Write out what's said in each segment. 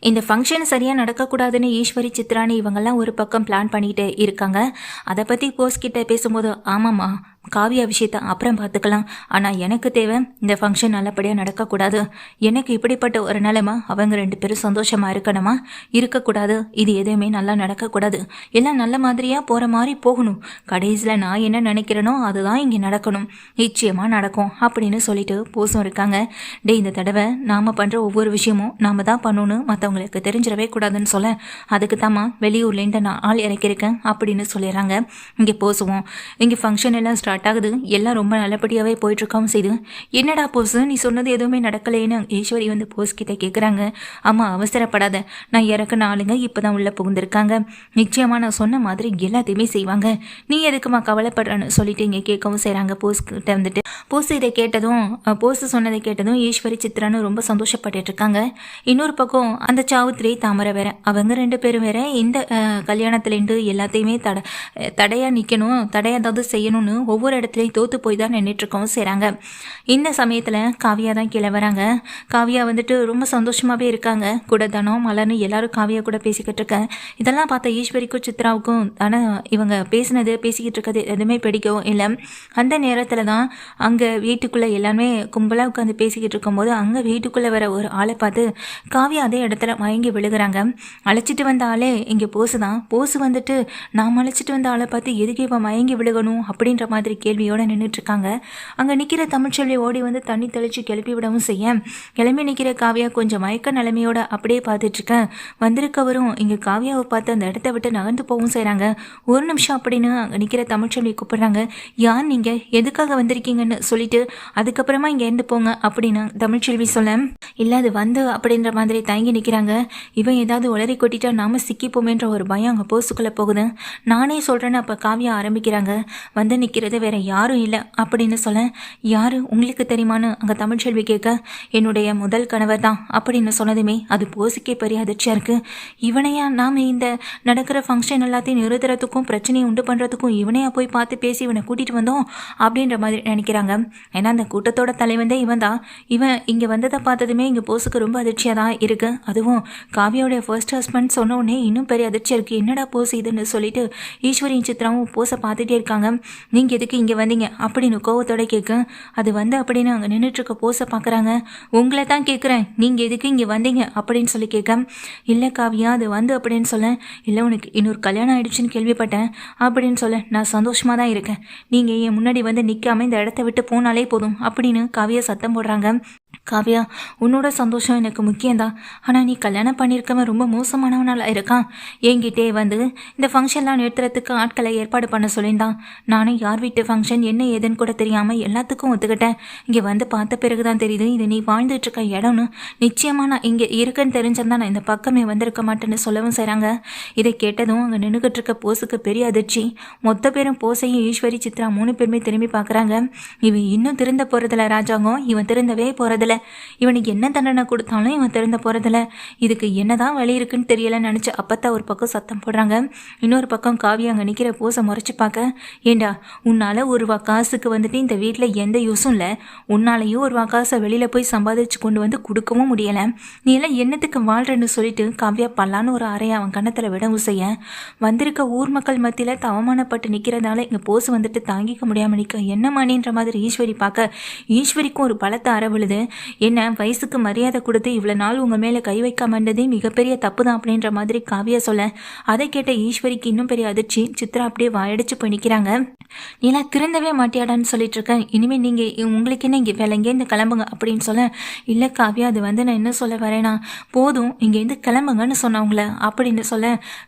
இந்த ஃபங்க்ஷன் சரியாக நடக்கக்கூடாதுன்னு ஈஸ்வரி சித்ராணி இவங்கெல்லாம் ஒரு பக்கம் பிளான் பண்ணிட்டு இருக்காங்க. அதை பற்றி போஸ் கிட்ட பேசும்போது ஆமாம்மா காவியா விஷயத்த அப்புறம் பார்த்துக்கலாம். ஆனால் எனக்கு தேவை இந்த ஃபங்க்ஷன் நல்லபடியாக நடக்கக்கூடாது. எனக்கு இப்படிப்பட்ட ஒரு நிலைமை அவங்க ரெண்டு பேரும் சந்தோஷமாக இருக்கணுமா? இருக்கக்கூடாது. இது எதுவுமே நல்லா நடக்கக்கூடாது. எல்லாம் நல்ல மாதிரியாக போகிற மாதிரி போகணும். கடைசியில் நான் என்ன நினைக்கிறேனோ அதுதான் இங்கே நடக்கணும். நிச்சயமாக நடக்கும் அப்படின்னு சொல்லிட்டு போசும் இருக்காங்க. டே இந்த தடவை நாம் பண்ணுற ஒவ்வொரு விஷயமும் நாம் தான் பண்ணணும் மற்றவங்களுக்கு தெரிஞ்சிடவே கூடாதுன்னு சொல்ல. அதுக்கு தாம்மா வெளியூர்லேருந்து நான் ஆள் இறக்கியிருக்கேன் அப்படின்னு சொல்லிடுறாங்க. இங்கே போசுவோம். இங்கே ஃபங்க்ஷன் எல்லாம் ஸ்டார்ட் ஆகுது எல்லாம் ரொம்ப நல்லபடியாகவே போயிட்டுருக்காவும் செய்து. என்னடா போஸ்? நீ சொன்னது எதுவுமே நடக்கலைன்னு ஈஸ்வரி வந்து போஸ் கிட்டே கேட்குறாங்க ஆமாம் அவசரப்படாத. நான் இறக்குன ஆளுங்க இப்போ தான் உள்ளே புகுந்திருக்காங்க. நிச்சயமாக நான் சொன்ன மாதிரி எல்லாத்தையுமே செய்வாங்க. நீ எதுக்குமா கவலைப்படுறன்னு சொல்லிட்டு இங்கே கேட்கவும் செய்கிறாங்க போஸ் கிட்ட வந்துட்டு. போஸ் இதை கேட்டதும் போஸ் சொன்னதை கேட்டதும் ஈஸ்வரி சித்ரான்னு ரொம்ப சந்தோஷப்பட்டுட்டு இருக்காங்க இன்னொரு பக்கம் அந்த சாவுத்திரி தாமரை வேற. அவங்க ரெண்டு பேரும் வேற இந்த கல்யாணத்துலேருந்து எல்லாத்தையுமே தட தடையாக நிற்கணும் தடையா ஏதாவது செய்யணும்னு ஒவ்வொரு ஒவ்வொரு இடத்துலையும் தோத்து போய் தான் நின்றுட்டுருக்கவும் செய்கிறாங்க இந்த சமயத்தில் காவியா தான் கீழே வராங்க. காவியா வந்துட்டு ரொம்ப சந்தோஷமாகவே இருக்காங்க. கூட தனம் மலர்னு எல்லாரும் காவியா கூட பேசிக்கிட்டு இருக்கேன் இதெல்லாம் பார்த்தா ஈஸ்வரிக்கும் சித்ராவுக்கும் ஆனால் இவங்க பேசினது பேசிக்கிட்டு இருக்கிறது எதுவுமே பிடிக்கவும் இல்லை. அந்த நேரத்தில் தான் அங்கே வீட்டுக்குள்ளே எல்லாமே கும்பலாக உட்காந்து பேசிக்கிட்டு இருக்கும்போது அங்கே வீட்டுக்குள்ளே வர ஒரு ஆளை பார்த்து காவியா அதே இடத்துல மயங்கி விழுகிறாங்க. அழைச்சிட்டு வந்த ஆளே இங்கே போசு தான். போசு வந்துட்டு நாம் அழைச்சிட்டு வந்த ஆளை பார்த்து எதுக்கு இவன் மயங்கி விழுகணும்? அப்படின்ற மாதிரி கேள்வியோடு நின்றுட்டு இருக்காங்க அங்கே நிற்கிற தமிழ்ச்செல்வி ஓடி வந்து தண்ணி தெளித்து கிளப்பி விடவும் செய்ய. கிளம்பி நிற்கிற காவியா கொஞ்சம் மயக்க நிலைமையோட அப்படியே பார்த்துட்டு இருக்கேன் வந்திருக்கவரும் இங்கே காவியாவை பார்த்து அந்த இடத்த விட்டு நகர்ந்து போகவும் செய்கிறாங்க ஒரு நிமிஷம் அப்படின்னு அங்கே நிற்கிற தமிழ்ச்செல்வி கூப்பிடுறாங்க. யார் நீங்கள் எதுக்காக வந்திருக்கீங்கன்னு சொல்லிட்டு அதுக்கப்புறமா இங்கே இருந்து போங்க அப்படின்னு தமிழ்ச்செல்வி சொல்ல. இல்லை அது வந்து அப்படின்ற மாதிரி தயங்கி நிற்கிறாங்க இவன் ஏதாவது உளறி கொட்டிட்டா நாம சிக்கிப்போமேன்ற ஒரு பயம் அங்கே போசுக்குள்ளே போகுது. நானே சொல்கிறேன்னு அப்போ காவியா ஆரம்பிக்கிறாங்க. வந்து நிற்கிறது வேற யாரும் இல்லை அப்படின்னு சொல்ல யாரு உங்களுக்கு தெரியுமான்னு அங்கே தமிழ்ச்செல்வி கேட்க என்னுடைய முதல் கணவர் தான் அப்படின்னு சொன்னதுமே அது போசிக்கே பெரிய அதிர்ச்சியாக இருக்குது இவனையா நாம் இந்த நடக்கிற ஃபங்க்ஷன் எல்லாத்தையும் நிறுத்துறதுக்கும் பிரச்சனையை உண்டு பண்ணுறதுக்கும் இவனையா போய் பார்த்து பேசி இவனை கூட்டிகிட்டு வந்தோம் அப்படின்ற மாதிரி நினைக்கிறாங்க. ஏன்னா அந்த கூட்டத்தோட தலைவந்தே இவன் தான். இவன் இங்கே வந்ததை பார்த்ததுமே இங்கே போஸுக்கு ரொம்ப அதிர்ச்சியாக தான் இருக்கு. அதுவும் காவியோடைய ஃபர்ஸ்ட் ஹஸ்பண்ட் சொன்ன உடனே இன்னும் பெரிய அதிர்ச்சியாக இருக்குது என்னடா போஸ் இதுன்னு சொல்லிட்டு ஈஸ்வரியும் சித்ராவும் போஸை பார்த்துட்டே இருக்காங்க. நீங்கள் எதுக்கு இங்கே வந்தீங்க? அப்படின்னு கோவத்தோட கேட்க அது வந்து அப்படின்னு அங்கே நின்றுட்டு இருக்க போஸை பார்க்குறாங்க. உங்களை தான் கேட்குறேன். நீங்கள் எதுக்கு இங்கே வந்தீங்க? அப்படின்னு சொல்லி கேட்க இல்லை காவியா அது வந்து அப்படின்னு சொல்ல இல்லை உனக்கு இன்னொரு கல்யாணம் ஆயிடுச்சுன்னு கேள்விப்பட்டேன். அப்படின்னு சொல்ல நான் சந்தோஷமாக தான் இருக்கேன். நீங்கள் என் முன்னாடி வந்து நிற்காம இந்த இடத்த விட்டு போனாலே போதும். அப்படின்னு காவியா சத்தம் போடுறாங்க. காவியா உன்னோட சந்தோஷம் எனக்கு முக்கியம்தான். ஆனால் நீ கல்யாணம் பண்ணியிருக்கவன் ரொம்ப மோசமானவனால இருக்கான். என்கிட்டே வந்து இந்த ஃபங்க்ஷன்லாம் நிறுத்துறதுக்கு ஆட்களை ஏற்பாடு பண்ண சொல்லியிருந்தான். நானும் யார் வீட்டு ஃபங்க்ஷன் என்ன ஏதுன்னு கூட தெரியாமல் எல்லாத்துக்கும் ஒத்துக்கிட்டேன். இங்கே வந்து பார்த்த பிறகு தான் தெரியுது இது நீ வாழ்ந்துட்டுருக்க இடம்னு. நிச்சயமாக நான் இங்கே இருக்குன்னு தெரிஞ்சிருந்தா நான் இந்த பக்கமே வந்திருக்க மாட்டேன்னு சொல்லவும் செய்கிறாங்க இதை கேட்டதும் அங்கே நின்றுக்கிட்டு இருக்க போஸுக்கு பெரிய அதிர்ச்சி. மொத்த பேரும் போஸையும் ஈஸ்வரி சித்ரா மூணு பேருமே திரும்பி பார்க்குறாங்க. இவன் இன்னும் திருந்த போகிறதில்ல ராஜாங்கம். இவன் திருந்தவே போகிறதில்ல இவனுக்கு என்ன தண்டனை கொடுத்தாலும் இவன் திறந்து போகிறதில்ல இதுக்கு என்னதான் வழி இருக்குன்னு தெரியலன்னு நினச்சி அப்பத்தான் ஒரு பக்கம் சத்தம் போடுறாங்க. இன்னொரு பக்கம் காவியா அங்கே நிற்கிற பூசை முறைச்சி பார்க்க ஏண்டா உன்னால் ஒரு ரூபா காசுக்கு வந்துட்டு இந்த வீட்டில் எந்த யூஸும் இல்லை. உன்னாலையும் ஒரு ரூபா காசை வெளியில் போய் சம்பாதிச்சு கொண்டு வந்து கொடுக்கவும் முடியலை. நீ எல்லாம் என்னத்துக்கு வாழ்றேன்னு சொல்லிட்டு காவியா பல்லான்னு ஒரு அறையை அவன் கன்னத்தில் விடவும் செய்ய வந்திருக்க ஊர் மக்கள் மத்தியில் தவமானப்பட்டு நிற்கிறதால இங்கே போஸ் வந்துட்டு தாங்கிக்க முடியாமல் நிற்க என்ன மணின்ற மாதிரி ஈஸ்வரி பார்க்க ஈஸ்வரிக்கும் ஒரு பலத்தை அறவிழுது என்ன வயசுக்கு மரியாதை கொடுத்து இவ்வளோ நாள் உங்கள் மேலே கை வைக்காமண்டதே மிகப்பெரிய தப்பு தான் அப்படின்ற மாதிரி காவியா சொல்ல அதை கேட்ட ஈஸ்வரிக்கு இன்னும் பெரிய அதிர்ச்சி. சித்ரா அப்படியே வாயடிச்சு போய் நிற்கிறாங்க நீலா திருந்தவே மாட்டியாடான்னு சொல்லிட்டு இருக்கேன். இனிமேல் நீங்கள் உங்களுக்கு என்ன இங்கே வேலை? இங்கேருந்து கிளம்புங்க அப்படின்னு சொல்ல இல்லை காவியா அது வந்து நான் என்ன சொல்ல வரேனா போதும் இங்கேருந்து கிளம்புங்கன்னு சொன்னவங்கள அப்படின்னு சொல்ல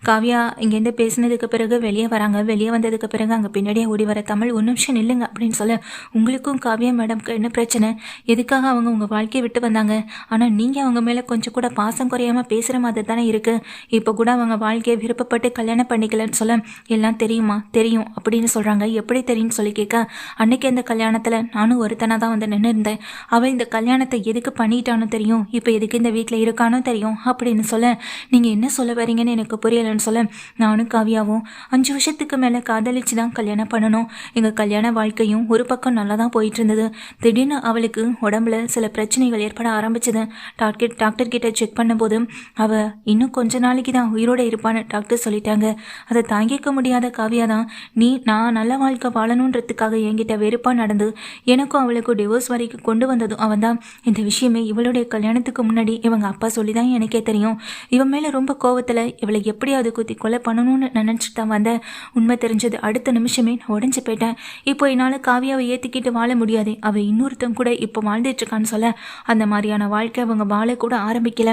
காவியா இங்கேருந்து பேசினதுக்கு பிறகு வெளியே வராங்க. வெளியே வந்ததுக்கு பிறகு அங்கே பின்னாடியே ஓடி வர தமிழ் ஒரு நிமிஷம் நில்லுங்க அப்படின்னு சொல்ல உங்களுக்கும் காவியா மேடம்க்கு என்ன பிரச்சனை? எதுக்காக அவங்க உங்கள் வாழ்க்கையை விட்டு வந்தாங்க. ஆனால் நீங்கள் அவங்க மேலே கொஞ்சம் கூட பாசம் குறையாமல் பேசுகிற மாதிரி தானே இருக்குது இப்போ கூட அவங்க வாழ்க்கையை விருப்பப்பட்டு கல்யாணம் பண்ணிக்கலன்னு சொல்ல எல்லாம் தெரியுமா? தெரியும். அப்படின்னு சொல்கிறாங்க எப்படி தெரியும்னு சொல்லி கேட்க அன்னைக்கு அந்த கல்யாணத்தில் நானும் ஒருத்தனாக தான் வந்து நின்று இருந்தேன் அவள் இந்த கல்யாணத்தை எதுக்கு பண்ணிட்டானோ தெரியும். இப்போ எதுக்கு இந்த வீட்டில் இருக்கானோ தெரியும். அப்படின்னு சொல்ல நீங்கள் என்ன சொல்ல வரீங்கன்னு எனக்கு புரியலைன்னு சொல்ல நானும் காவியாவும் அஞ்சு வருஷத்துக்கு மேலே காதலிச்சு தான் கல்யாணம் பண்ணணும். எங்கள் கல்யாண வாழ்க்கையும் ஒரு பக்கம் நல்லா தான் போயிட்டு இருந்தது. திடீர்னு அவளுக்கு உடம்புல சில பிரச்சனைகள் ஏற்பட ஆரம்பிச்சது. டாக்டர் டாக்டர் கிட்ட செக் பண்ணும்போது அவ இன்னும் கொஞ்ச நாளைக்கு தான் உயிரோட இருப்பான்னு டாக்டர் சொல்லிட்டாங்க. அதை தாங்கிக்க முடியாத காவியா தான் நீ நான் நல்ல வாழ்க்கை வாழணுன்றதுக்காக என்கிட்ட வெறுப்பா நடந்து எனக்கும் அவளுக்கும் டிவோர்ஸ் வரைக்கும் கொண்டு வந்ததும் அவன் தான். இந்த விஷயமே இவளுடைய கல்யாணத்துக்கு முன்னாடி இவங்க அப்பா சொல்லி தான் எனக்கே தெரியும். இவன் மேலே ரொம்ப கோவத்துல இவளை எப்படியாவது குத்தி கொலை பண்ணணும்னு நினச்சிட்டு தான் வந்தேன். உண்மை தெரிஞ்சது அடுத்த நிமிஷமே நான் உடஞ்சு போயிட்டேன். இப்போ என்னால் காவியாவை ஏற்றிக்கிட்டு வாழ முடியாது. அவள் இன்னொருத்தன் கூட இப்போ வாழ்ந்துட்டு இருக்கான்னு சொல்ல அந்த மாதிரியான வாழ்க்கை அவங்க வாழ கூட ஆரம்பிக்கல.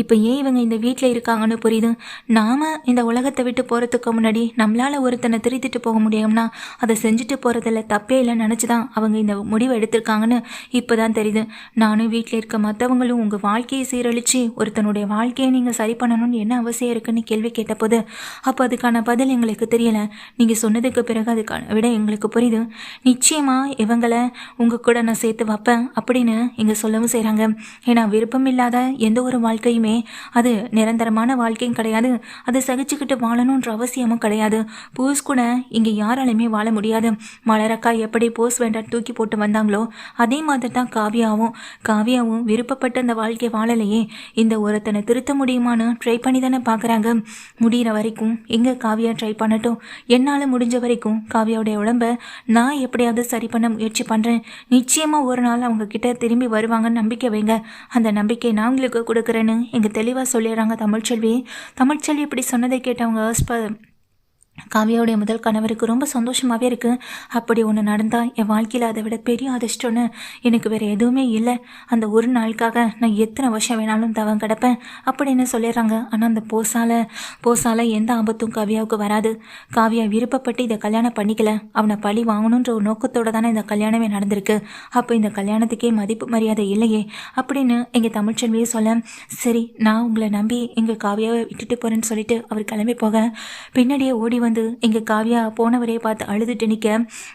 இப்போ ஏன் இவங்க இந்த வீட்டில் இருக்காங்கன்னு புரியுது? நாம இந்த உலகத்தை விட்டு போகிறதுக்கு முன்னாடி நம்மளால் ஒருத்தனை திருத்திட்டு போக முடியும்னா அதை செஞ்சுட்டு போகிறதில்ல தப்பே இல்லைன்னு நினச்சி தான் அவங்க இந்த முடிவை எடுத்திருக்காங்கன்னு இப்போ தான் தெரியுது. நானும் வீட்டில் இருக்க மற்றவங்களும் உங்கள் வாழ்க்கையை சீரழித்து ஒருத்தனுடைய வாழ்க்கையை நீங்கள் சரி பண்ணணும்னு என்ன அவசியம் இருக்குன்னு கேள்வி கேட்டபோது அப்போ அதுக்கான பதில் எங்களுக்கு தெரியலை. நீங்கள் சொன்னதுக்கு பிறகு அதுக்கான விட எங்களுக்கு புரியுது. நிச்சயமாக இவங்களை உங்கள் கூட நான் சேர்த்து வைப்பேன் அப்படின்னு இங்கே சொல்லவும் செய்கிறாங்க ஏன்னா விருப்பம் இல்லாத எந்த ஒரு வாழ்க்கையுமே அது நிரந்தரமான வாழ்க்கையும் கிடையாது. அதை சகிச்சுக்கிட்டு வாழணுன்ற அவசியமும் கிடையாது. போஸ் கூட இங்கே யாராலையுமே வாழ முடியாது. மலரக்கா எப்படி போஸ் வேண்டாம் தூக்கி போட்டு வந்தாங்களோ அதே மாதிரி தான் காவியாவும். காவியாவும் விருப்பப்பட்ட அந்த வாழ்க்கையை வாழலையே. இந்த ஒருத்தனை திருத்த முடியுமான்னு ட்ரை பண்ணி தானே பார்க்குறாங்க முடிகிற வரைக்கும் எங்கே காவியா ட்ரை பண்ணட்டும். என்னால் முடிஞ்ச வரைக்கும் காவியாவுடைய உடம்ப நான் எப்படியாவது சரி பண்ண முயற்சி பண்ணுறேன் நிச்சயமாக ஒரு நாள் அவங்க கிட்ட திரும்பி வருவாங்கன்னு நம்பிக்கை வைங்க. அந்த நம்பிக்கை நான் உங்களுக்கு கொடுக்குறேன்னு எங்க தெளிவாக சொல்லிடுறாங்க தமிழ்ச்செல்வி. தமிழ்ச்செல்வி இப்படி சொன்னதை கேட்டவங்க ஸ்ப காவியாவுடைய முதல் கணவருக்கு ரொம்ப சந்தோஷமாகவே இருக்குது அப்படி ஒன்று நடந்தால் என் வாழ்க்கையில் அதை விட பெரிய அதிர்ஷ்டம்னு எனக்கு வேறு எதுவுமே இல்லை. அந்த ஒரு நாளுக்காக நான் எத்தனை வருஷம் வேணாலும் தவம் கிடப்பேன் அப்படின்னு சொல்லிடுறாங்க. ஆனால் அந்த போசால போசால எந்த ஆபத்தும் காவியாவுக்கு வராது. காவியா விருப்பப்பட்டு இதை கல்யாணம் பண்ணிக்கல. அவனை பழி வாங்கணுன்ற ஒரு நோக்கத்தோடு தானே இந்த கல்யாணமே நடந்திருக்கு. அப்போ இந்த கல்யாணத்துக்கே மதிப்பு மரியாதை இல்லையே அப்படின்னு எங்கள் தமிழ்ச்செல்வியே சொல்ல சரி நான் உங்களை நம்பி எங்கள் காவியாவை விட்டுட்டு போகிறேன்னு சொல்லிட்டு அவர் கிளம்பி போக. பின்னாடியே ஓடி வந்து வந்து எங்கள் காவியா போனவரே பார்த்து அழுதுட்டு நிற்க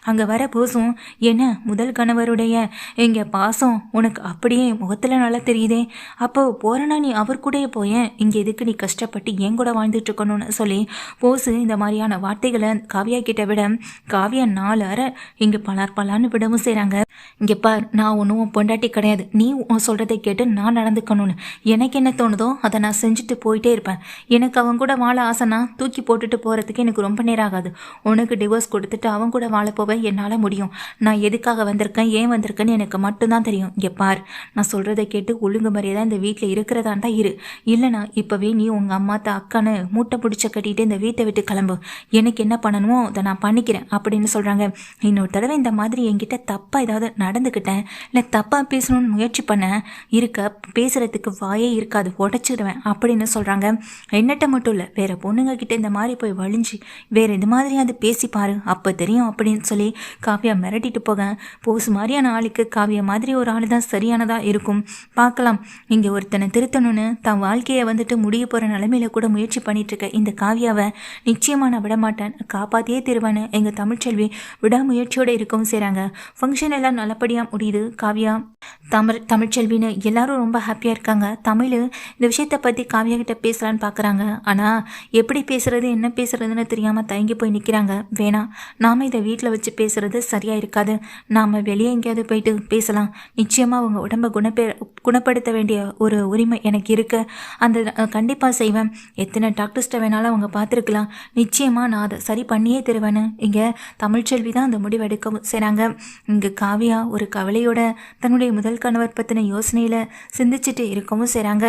அங்கே வர போசும் என்ன முதல் கணவருடைய எங்கள் பாசம் உனக்கு அப்படியே முகத்தில் நல்லா தெரியுதே. அப்போ போறனா நீ அவர் கூடயே போயேன் இங்கே எதுக்கு நீ கஷ்டப்பட்டு என் கூட வாழ்ந்துட்டு இருக்கணும்னு சொல்லி போசு இந்த மாதிரியான வார்த்தைகளை காவியா கிட்ட விட காவியா நாலு இங்கே பலார் பலான்னு விடவும் செய்கிறாங்க இங்கே பார் நான் ஒன்றும் உன் பொண்டாட்டி கிடையாது. நீ உன் சொல்கிறதை கேட்டு நான் நடந்துக்கணும்னு. எனக்கு என்ன தோணுதோ அதை நான் செஞ்சுட்டு போயிட்டே இருப்பேன். எனக்கு அவன் கூட வாழ ஆசைனா தூக்கி போட்டுட்டு போகிறதுக்கு எனக்கு ரொம்ப நேரம் ஆகாது. உனக்கு டிவோர்ஸ் கொடுத்துட்டு அவன் கூட வாழ போவேன் என்னால் முடியும். நான் எதுக்காக வந்திருக்கேன் ஏன் வந்திருக்கேன்னு எனக்கு மட்டும்தான் தெரியும். இங்கே பார். நான் சொல்கிறத கேட்டு ஒழுங்கு மரியாதை இந்த வீட்டில் இருக்கிறதாண்டா இரு. இல்லைனா இப்போவே நீ உங்கள் அம்மா அம்மாத்த அக்கான்னு மூட்டை பிடிச்ச கட்டிட்டு இந்த வீட்டை விட்டு கிளம்பு. எனக்கு என்ன பண்ணணுமோ அதை நான் பண்ணிக்கிறேன் அப்படின்னு சொல்கிறாங்க இன்னொரு தடவை இந்த மாதிரி என்கிட்ட தப்பாக ஏதாவது நடந்துக்கிட்டேன் இல்லை தப்பாக பேசணும்னு முயற்சி பண்ணேன் இருக்க பேசுகிறதுக்கு வாயே இருக்காது உடச்சிடுவேன் அப்படின்னு சொல்கிறாங்க என்னட்ட மட்டும் இல்லை வேற பொண்ணுங்க கிட்ட இந்த மாதிரி போய் வழிஞ்சு வேற இது மாதிரியாவது பேசி பாரு. அப்போ தெரியும் அப்படின்னு சொல்லி காவியா மிரட்டிட்டு போக. போஸ் மாதிரியான ஆளுக்கு காவியா மாதிரி ஒரு ஆள் தான் சரியானதாக இருக்கும். பார்க்கலாம். இங்கே ஒருத்தனை திருத்தணும்னு தன் வாழ்க்கையை வந்துட்டு முடிய போகிற நிலமையில கூட முயற்சி பண்ணிட்டு இருக்க இந்த காவியாவை நிச்சயமாக நான் விட மாட்டேன் காப்பாற்றியே திருவேன்னு எங்கள் தமிழ்ச்செல்வி விடாமுயற்சியோடு இருக்கவும் செய்கிறாங்க ஃபங்க்ஷன் எல்லாம் நல்லபடியாக முடியுது. காவியா தமிழ் தமிழ்ச்செல்வின்னு எல்லாரும் ரொம்ப ஹாப்பியாக இருக்காங்க. தமிழ் இந்த விஷயத்தை பற்றி காவியா கிட்ட பேசலான்னு பார்க்குறாங்க ஆனால் எப்படி பேசுறது என்ன பேசுறதுன்னு தெரியாமல் தயங்கி போய் நிற்கிறாங்க வேணாம் நாம் இதை வீட்டில் வச்சு பேசுறது சரியாக இருக்காது. நாம் வெளியே எங்கேயாவது போயிட்டு பேசலாம். நிச்சயமாக அவங்க உடம்பை குணப்பே குணப்படுத்த வேண்டிய ஒரு உரிமை எனக்கு இருக்கு. அந்த கண்டிப்பாக செய்வேன். எத்தனை டாக்டர்ஸ்ட்டை வேணாலும் அவங்க பார்த்துருக்கலாம். நிச்சயமாக நான் அதை சரி பண்ணியே தருவேன்னு. இங்கே தமிழ்ச்செல்வி தான் அந்த முடிவெடுக்கவும் செய்கிறாங்க இங்கே காவியா ஒரு கவலையோட தன்னுடைய முதல் கணவர் பற்றின யோசனையில் சிந்திச்சுட்டு இருக்கவும் செய்கிறாங்க